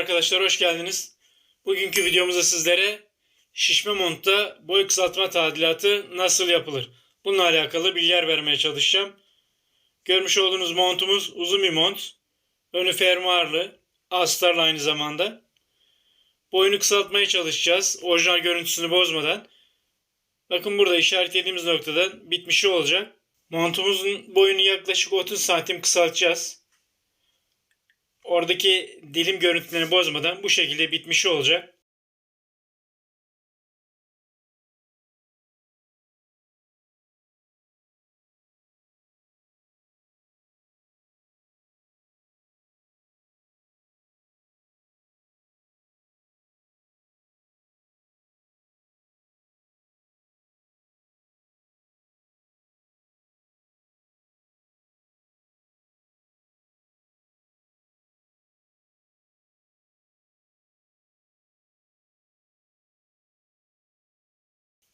arkadaşlar hoş geldiniz. Bugünkü videomuzda sizlere şişme montta boy kısaltma tadilatı nasıl yapılır? Bununla alakalı bilgiler vermeye çalışacağım. Görmüş olduğunuz montumuz uzun bir mont. Önü fermuarlı, astarlı aynı zamanda. Boyunu kısaltmaya çalışacağız. Orijinal görüntüsünü bozmadan. Bakın burada işaretlediğimiz noktadan bitmişi olacak. Montumuzun boyunu yaklaşık 30 santim kısaltacağız oradaki dilim görüntülerini bozmadan bu şekilde bitmiş olacak.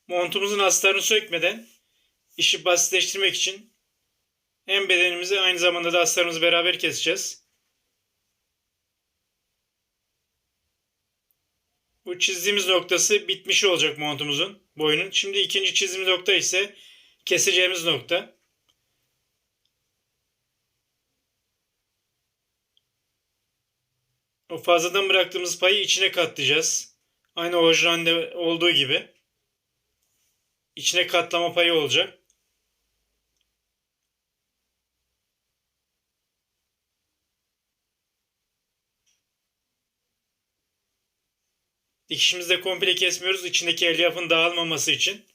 Montumuzun astarını sökmeden işi basitleştirmek için hem bedenimizi aynı zamanda da astarımızı beraber keseceğiz. Bu çizdiğimiz noktası bitmiş olacak montumuzun boyunun. Şimdi ikinci çizdiğimiz nokta ise keseceğimiz nokta. O fazladan bıraktığımız payı içine katlayacağız. Aynı orijinalde olduğu gibi. İçine katlama payı olacak. Dikişimizde komple kesmiyoruz. içindeki elyafın dağılmaması için.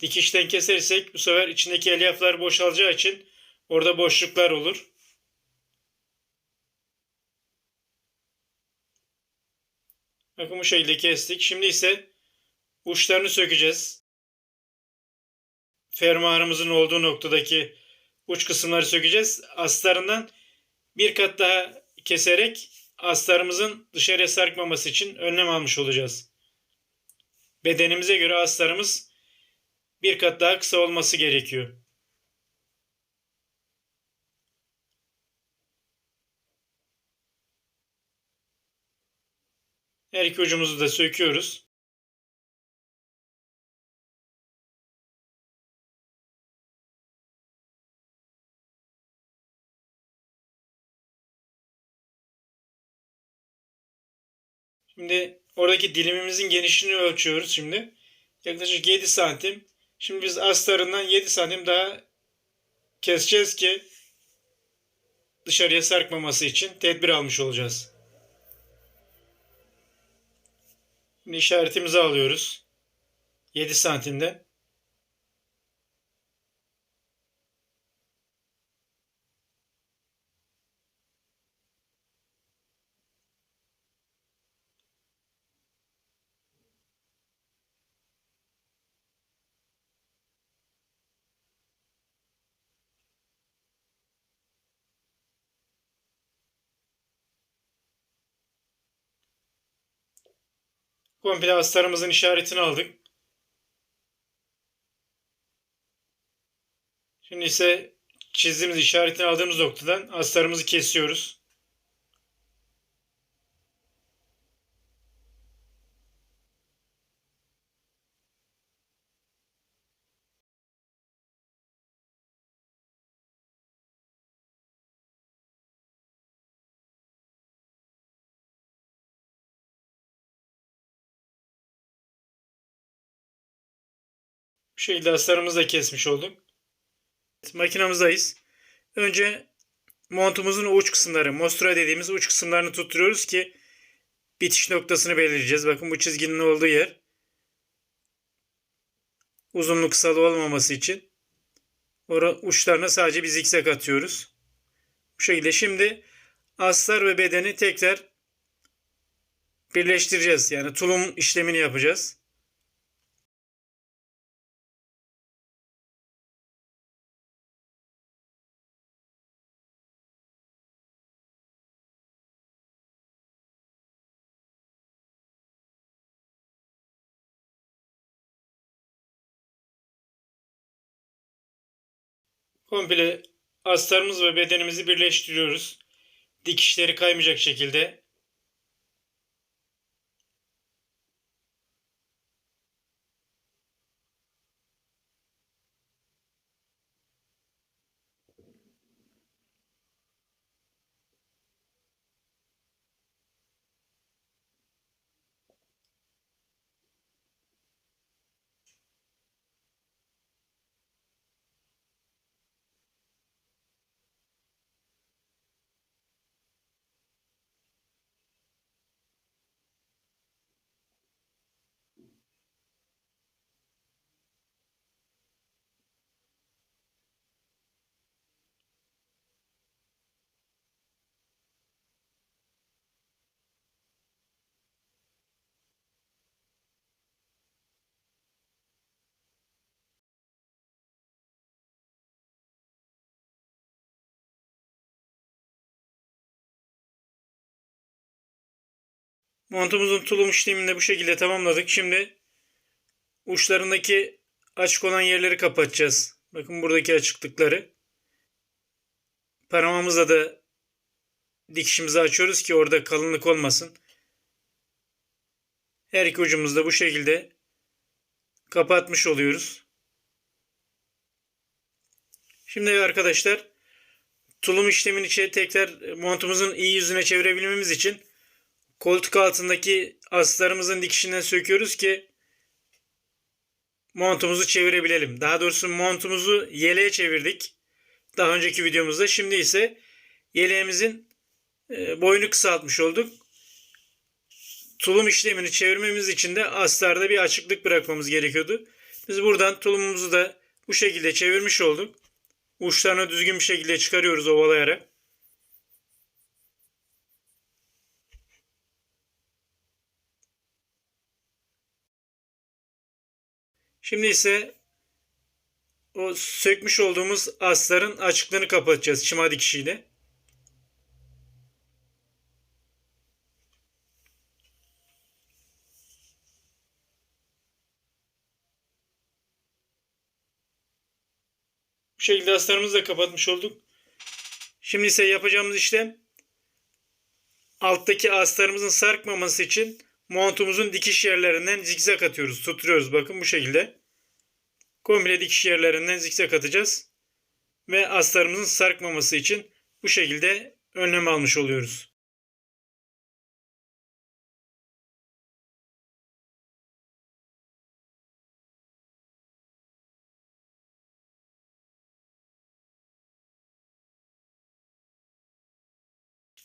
Dikişten kesersek bu sefer içindeki elyaflar boşalacağı için orada boşluklar olur. Bakın bu şekilde kestik. Şimdi ise uçlarını sökeceğiz. Fermuarımızın olduğu noktadaki uç kısımları sökeceğiz. Astarından bir kat daha keserek astarımızın dışarıya sarkmaması için önlem almış olacağız. Bedenimize göre astarımız bir kat daha kısa olması gerekiyor. Her iki ucumuzu da söküyoruz. Şimdi oradaki dilimimizin genişliğini ölçüyoruz şimdi. Yaklaşık 7 santim. Şimdi biz astarından 7 santim daha keseceğiz ki dışarıya sarkmaması için tedbir almış olacağız. İşaretimizi alıyoruz. 7 santimde. Komple astarımızın işaretini aldık. Şimdi ise çizdiğimiz işaretini aldığımız noktadan astarımızı kesiyoruz. Bu şekilde astarımızı da kesmiş olduk. Makinamızdayız. Önce montumuzun uç kısımları, mostra dediğimiz uç kısımlarını tutturuyoruz ki bitiş noktasını belirleyeceğiz. Bakın bu çizginin olduğu yer. Uzunluk kısalı olmaması için. Uçlarına sadece bir zikzak atıyoruz. Bu şekilde şimdi astar ve bedeni tekrar birleştireceğiz. Yani tulum işlemini yapacağız. Komple astarımız ve bedenimizi birleştiriyoruz. Dikişleri kaymayacak şekilde. Montumuzun tulum işlemini de bu şekilde tamamladık. Şimdi uçlarındaki açık olan yerleri kapatacağız. Bakın buradaki açıklıkları. Parmağımızla da dikişimizi açıyoruz ki orada kalınlık olmasın. Her iki ucumuzda bu şekilde kapatmış oluyoruz. Şimdi arkadaşlar tulum işlemini tekrar montumuzun iyi yüzüne çevirebilmemiz için koltuk altındaki aslarımızın dikişinden söküyoruz ki montumuzu çevirebilelim. Daha doğrusu montumuzu yeleğe çevirdik. Daha önceki videomuzda. Şimdi ise yeleğimizin e, boyunu kısaltmış olduk. Tulum işlemini çevirmemiz için de astarda bir açıklık bırakmamız gerekiyordu. Biz buradan tulumumuzu da bu şekilde çevirmiş olduk. Uçlarını düzgün bir şekilde çıkarıyoruz ovalayarak. Şimdi ise o sökmüş olduğumuz asların açıklığını kapatacağız çıma dikişiyle. Bu şekilde astarımızı da kapatmış olduk. Şimdi ise yapacağımız işlem alttaki astarımızın sarkmaması için montumuzun dikiş yerlerinden zikzak atıyoruz. Tutturuyoruz bakın bu şekilde. Komple dikiş yerlerinden zikzak atacağız. Ve astarımızın sarkmaması için bu şekilde önlem almış oluyoruz.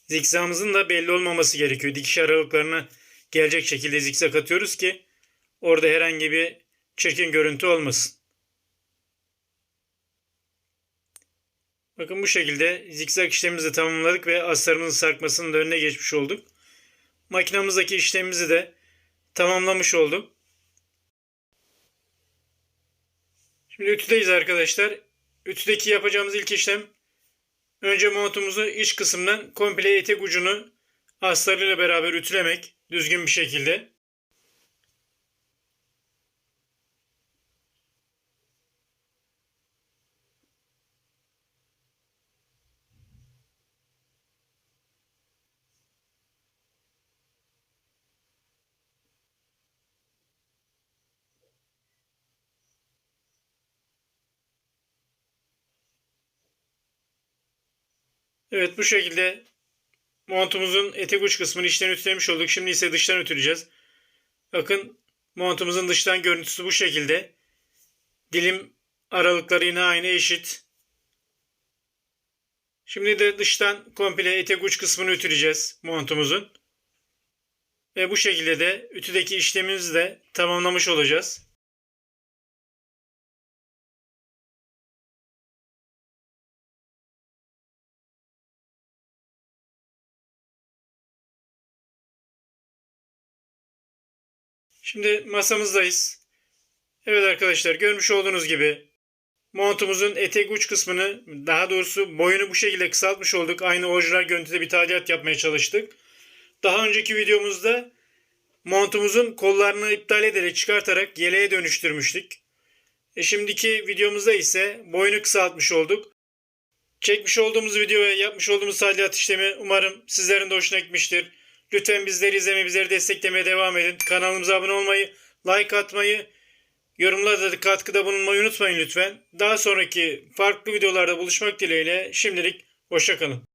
Zikzağımızın da belli olmaması gerekiyor. Dikiş aralıklarına gelecek şekilde zikzak atıyoruz ki orada herhangi bir çirkin görüntü olmasın. Bakın bu şekilde zikzak işlemimizi tamamladık ve astarımızın sarkmasının da önüne geçmiş olduk. Makinamızdaki işlemimizi de tamamlamış olduk. Şimdi ütüdeyiz arkadaşlar. Ütüdeki yapacağımız ilk işlem önce montumuzu iç kısımdan komple etek ucunu astarıyla beraber ütülemek düzgün bir şekilde. Evet bu şekilde montumuzun etek uç kısmını içten ütülemiş olduk. Şimdi ise dıştan ütüleyeceğiz. Bakın montumuzun dıştan görüntüsü bu şekilde. Dilim aralıkları yine aynı eşit. Şimdi de dıştan komple etek uç kısmını ütüleyeceğiz montumuzun. Ve bu şekilde de ütüdeki işlemimizi de tamamlamış olacağız. Şimdi masamızdayız. Evet arkadaşlar görmüş olduğunuz gibi montumuzun etek uç kısmını daha doğrusu boyunu bu şekilde kısaltmış olduk. Aynı orijinal görüntüde bir tadilat yapmaya çalıştık. Daha önceki videomuzda montumuzun kollarını iptal ederek çıkartarak yeleğe dönüştürmüştük. E şimdiki videomuzda ise boyunu kısaltmış olduk. Çekmiş olduğumuz video ve yapmış olduğumuz tadilat işlemi umarım sizlerin de hoşuna gitmiştir. Lütfen bizleri izlemeye, bizleri desteklemeye devam edin. Kanalımıza abone olmayı, like atmayı, yorumlarda da katkıda bulunmayı unutmayın lütfen. Daha sonraki farklı videolarda buluşmak dileğiyle şimdilik hoşçakalın.